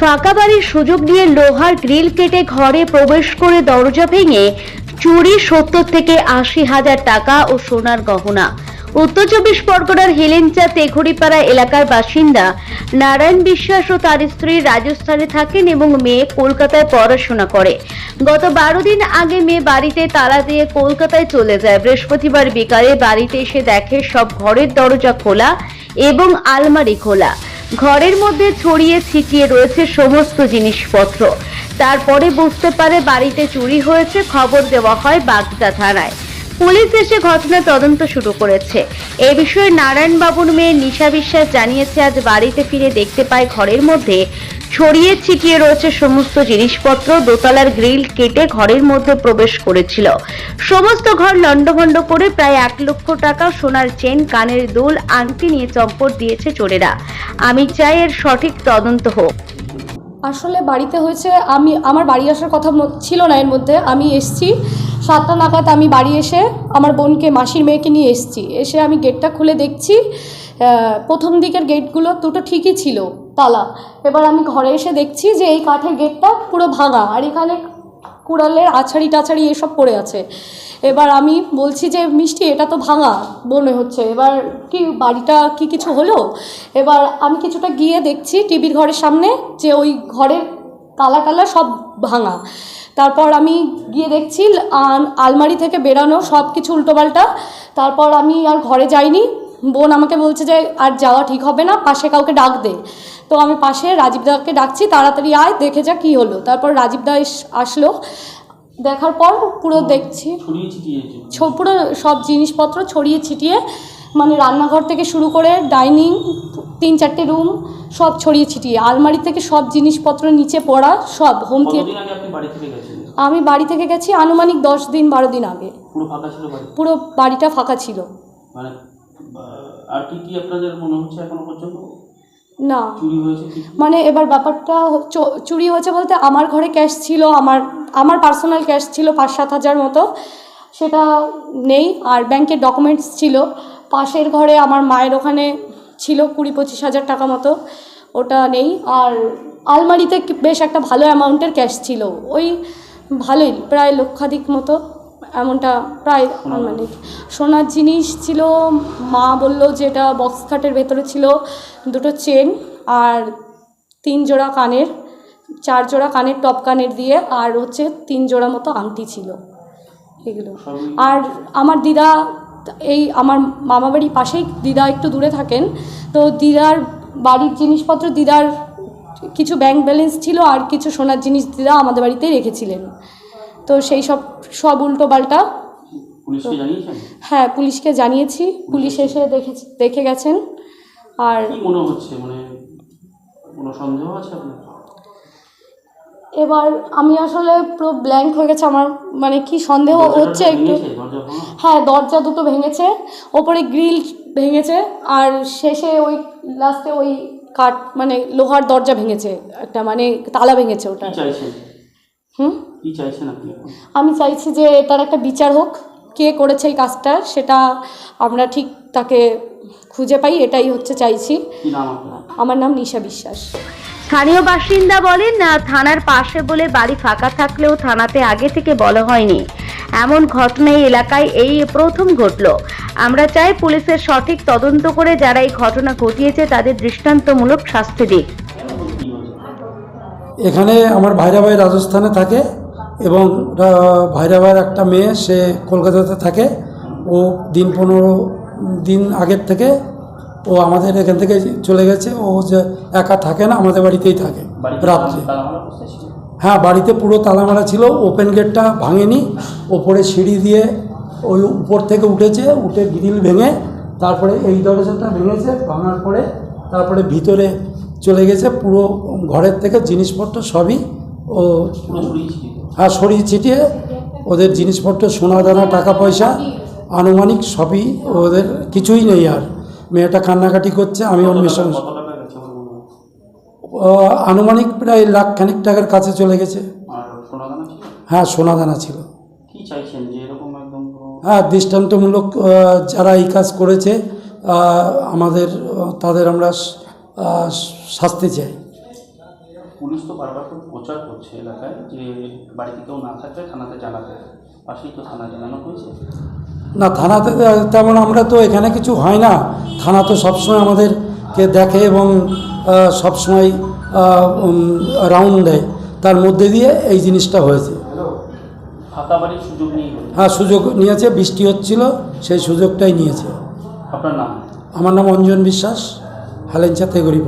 ফাঁকা বাড়ির সুযোগ নিয়ে লোহার গ্রিল কেটে ঘরে প্রবেশ করে দরজা ভেঙে চুরি সত্তর থেকে আশি হাজার টাকা ও সোনার গহনা। উত্তর চব্বিশ পরগনার হেলেঞ্চা তেঘড়িপাড়া এলাকার বাসিন্দা নারায়ণ বিশ্বাস ও তার স্ত্রী রাজস্থানে থাকেন এবং মেয়ে কলকাতায় পড়াশোনা করে। গত বারো দিন আগে মেয়ে বাড়িতে তালা দিয়ে কলকাতায় চলে যায়। বৃহস্পতিবার বিকালে বাড়িতে এসে দেখে সব ঘরের দরজা খোলা এবং আলমারি খোলা। ঘরের মধ্যে ছড়িয়ে ছিটিয়ে রয়েছে সমস্ত জিনিসপত্র। তারপরে বুঝতে পারে বাড়িতে চুরি হয়েছে, খবর দেওয়া হয় বাগদা থানায়। পুলিশ এসে ঘটনা তদন্ত শুরু করেছে। এ বিষয়ে নারায়ণবাবুর মেয়ে নিশা বিশ্বাস জানিয়েছে, আজ বাড়িতে ফিরে দেখতে পায় ঘরের মধ্যে ছড়িয়ে ছিটিয়ে রয়েছে সমস্ত জিনিসপত্র, দোতলার গ্রিল কেটে ঘরের মধ্যে প্রবেশ করেছিল। সমস্ত ঘর লণ্ডভণ্ড করে প্রায় এক লক্ষ টাকা সোনার চেন, কানের দোল, আংটি নিয়ে চম্পট দিয়েছে চোরেরা। আমি চাই এর সঠিক তদন্ত হোক। আসলে বাড়িতে হয়েছে, আমি, আমার বাড়ি আসার কথা ছিল না এর মধ্যে। আমি এসছি, সাতটা নাগাদ আমি বাড়ি এসে আমার বোনকে, মাসির মেয়েকে নিয়ে এসছি। এসে আমি গেটটা খুলে দেখছি প্রথম দিকের গেটগুলো দুটো ঠিকই ছিল। তালা। এবার আমি ঘরে এসে দেখছি যে এই কাঠের গেটটা পুরো ভাঙা, আর এখানে কুড়ালের আছাড়ি টাছাড়ি এসব পড়ে আছে। এবার আমি বলছি যে, মিষ্টি, এটা তো ভাঙা, মনে হচ্ছে। এবার, কি, বাড়িটা কি কিছু হলো? এবার আমি কিছুটা গিয়ে দেখছি টিভির ঘরের সামনে যে ওই ঘরের তালা টালা সব ভাঙা। তারপর আমি গিয়ে দেখছি আলমারি থেকে বেরানো সব কিছু উল্টোপাল্টা। তারপর আমি আর ঘরে যাইনি। বোন আমাকে বলছে যে আর যাওয়া ঠিক হবে না পাশে কাউকে ডাক দে। তো আমি পাশে রাজীবদাকে ডাকছি তাড়াতাড়ি আয় দেখে যা কী হলো। তারপর রাজীবদা এস- আসলো। দেখার পর পুরো দেখছি। পুরো। সব জিনিসপত্র ছড়িয়ে ছিটিয়ে মানে রান্নাঘর থেকে শুরু করে ডাইনিং তিন চারটে রুম সব ছড়িয়ে ছিটিয়ে। আলমারি থেকে সব জিনিসপত্র নিচে পড়া সব হোম থিয়েটার আমি বাড়ি থেকে গেছি আনুমানিক দশ দিন বারো দিন আগে। পুরো বাড়িটা ফাঁকা ছিল। মানে আর কি কি আপনাদের মনে হচ্ছে এখনও পর্যন্ত? না। চুরি হয়েছে? মানে এবার ব্যাপারটা চুরি হয়েছে বলতে আমার ঘরে ক্যাশ ছিল আমার আমার পার্সোনাল ক্যাশ ছিল পাঁচ সাত হাজার মতো। সেটা নেই আর ব্যাংকের ডকুমেন্টস ছিল। পাশের ঘরে আমার মায়ের ওখানে ছিল কুড়ি পঁচিশ হাজার টাকা মতো ওটা নেই। আর আলমারিতে বেশ একটা ভালো অ্যামাউন্টের ক্যাশ ছিল ওই ভালোই প্রায় লক্ষাধিক মতো। এমনটা প্রায় মানে সোনার জিনিস ছিল, মা বলল যে এটা বক্স খাটের ভেতরে ছিল দুটো চেন আর তিন জোড়া কানের, চার জোড়া কানের টপ কানের দিয়ে আর হচ্ছে তিন জোড়া মতো আংটি ছিল। এগুলো। আর আমার দিদা এই আমার মামা বাড়ির পাশেই দিদা একটু দূরে থাকেন, তো দিদার বাড়ির জিনিসপত্র দিদার কিছু ব্যাংক ব্যালেন্স ছিল আর কিছু সোনার জিনিস দিদা আমাদের বাড়িতেই রেখেছিলেন। তো সেই সব সব উল্টো পাল্টা। হ্যাঁ পুলিশকে জানিয়েছি। পুলিশ এসে দেখে দেখে গেছেন। আর মনে হচ্ছে? মানে কোনো সন্দেহ আছে আপনার? এবার আমি আসলে পুরো ব্ল্যাঙ্ক হয়ে গেছে আমার মানে কি সন্দেহ হচ্ছে একটু? হ্যাঁ দরজা দুটো ভেঙেছে। ওপরে গ্রিল ভেঙেছে। আর শেষে ওই লাস্টে ওই কাঠ মানে লোহার দরজা ভেঙেছে। একটা মানে তালা ভেঙেছে ওটা হুম? কি চাইছেন আপনি আমি চাইছি যে এটার একটা বিচার হোক কে করেছে এই কাজটা সেটা আমরা ঠিক তাকে খুঁজে পাই এটাই হচ্ছে চাইছি। কি নাম আপনার? আমার নাম নিশা বিশ্বাস। স্থানীয় বাসিন্দা বলেন না থানার পাশে বলে বাড়ি ফাঁকা থাকলেও থানাতে আগে থেকে বলা হয়নি। এমন ঘটনা এই এলাকায় এই প্রথম ঘটলো। আমরা চাই পুলিশের সঠিক তদন্ত করে যারা এই ঘটনা ঘটিয়েছে তাদের দৃষ্টান্তমূলক শাস্তি দিক। এখানে আমার ভাইরা ভাই রাজস্থানে থাকে। এবং রা- ভাইরা ভাইয়ের একটা মেয়ে সে কলকাতাতে থাকে। ও দিন পনেরো দিন আগের থেকে ও আমাদের এখান থেকে চলে গেছে। ও যে একা থাকে না আমাদের বাড়িতেই থাকে। রাত্রে। হ্যাঁ বাড়িতে পুরো তালামারা ছিল। ওপেন গেটটা ভাঙেনি। ওপরে সিঁড়ি দিয়ে ওই উপর থেকে উঠেছে। উঠে গ্রিল ভেঙে তারপরে এই দরজাটা ভেঙেছে। ভাঙার পরে তারপরে ভিতরে চলে গেছে। পুরো ঘরের থেকে জিনিসপত্র সবই ও হ্যাঁ সরিয়ে ছিটিয়ে ওদের জিনিসপত্র সোনা দানা টাকা পয়সা আনুমানিক সবই ওদের কিছুই নেই আর। মেয়েটা কান্নাকাটি করছে আমি ওর মিশন মনে হয় আনুমানিক প্রায় লাখ খানিক টাকার কাছে চলে গেছে। হ্যাঁ সোনা দানা ছিল। কি চাইছেন যে এরকম একদম পুরো হ্যাঁ দৃষ্টান্তমূলক যারা এই কাজ করেছে আমাদের তাদের আমরা শাস্তি চাই। পুলিশ তো বারবার করে প্রচার করছে এলাকায় যে বাড়িতে কেউ না থাকলে থানাতে জানাতে। পাশেই তো থানা জানানো হয়েছে। না থানাতে তেমন আমরা তো এখানে কিছু হয় না। থানা তো সবসময় আমাদেরকে দেখে এবং সবসময় রাউন্ড দেয়। তার মধ্যে দিয়ে এই জিনিসটা হয়েছে। হ্যাঁ সুযোগ নিয়েছে বৃষ্টি হচ্ছিল সেই সুযোগটাই নিয়েছে। আপনার নাম? আমার নাম অঞ্জন বিশ্বাস হালেঞ্চা তেগরি